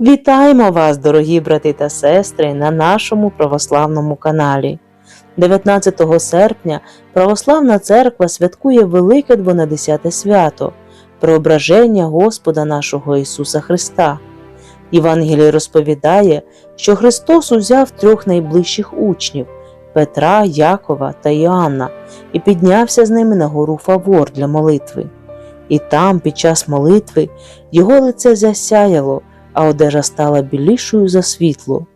Вітаємо вас, дорогі брати та сестри, на нашому православному каналі. 19 серпня Православна Церква святкує Велике Двонадесяте свято Преображення Господа нашого Ісуса Христа. Євангеліє розповідає, що Христос узяв трьох найближчих учнів Петра, Якова та Іоанна і піднявся з ними на гору Фавор для молитви. І там, під час молитви, його лице засяяло, а одежа стала білішою за світло.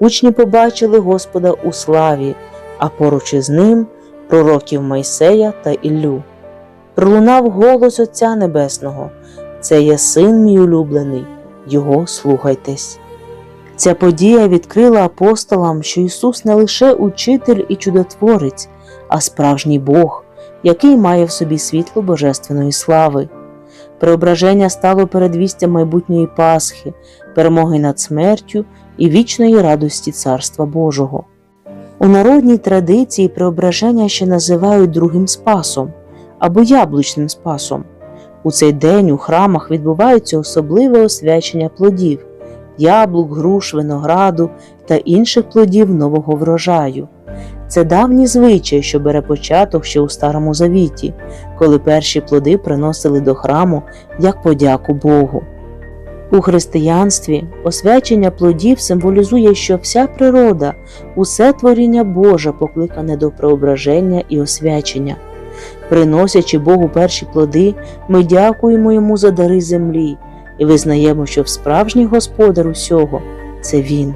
Учні побачили Господа у славі, а поруч із ним пророків Майсея та Іллю. Пролунав голос Отця Небесного Це є син мій улюблений, його слухайтесь. Ця подія відкрила апостолам, що Ісус не лише учитель і чудотворець, а справжній Бог, який має в собі світло божественної слави. Преображення стало передвістям майбутньої Пасхи, перемоги над смертю і вічної радості Царства Божого. У народній традиції преображення ще називають другим спасом або яблучним спасом. У цей день у храмах відбувається особливе освячення плодів яблук, груш, винограду та інших плодів нового врожаю. Це давній звичай, що бере початок ще у Старому Завіті, коли перші плоди приносили до храму як подяку Богу. У християнстві освячення плодів символізує, що вся природа, усе творіння Боже покликане до преображення і освячення. Приносячи Богу перші плоди, ми дякуємо Йому за дари землі і визнаємо, що справжній господар усього це Він.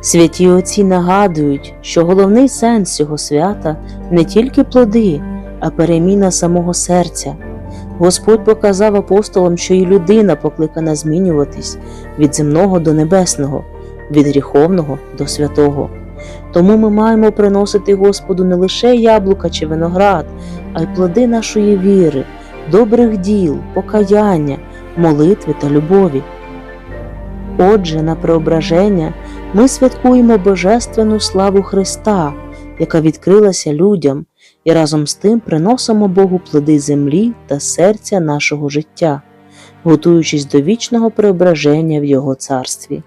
Святі Отці нагадують, що головний сенс цього свята не тільки плоди, а переміна самого серця. Господь показав апостолам, що і людина покликана змінюватись від земного до небесного, від гріховного до святого. Тому ми маємо приносити Господу не лише яблука чи виноград, а й плоди нашої віри, добрих діл, покаяння, молитви та любові. Отже, на преображення ми святкуємо Божественну славу Христа, яка відкрилася людям, і разом з тим приносимо Богу плоди землі та серця нашого життя, готуючись до вічного преображення в Його царстві.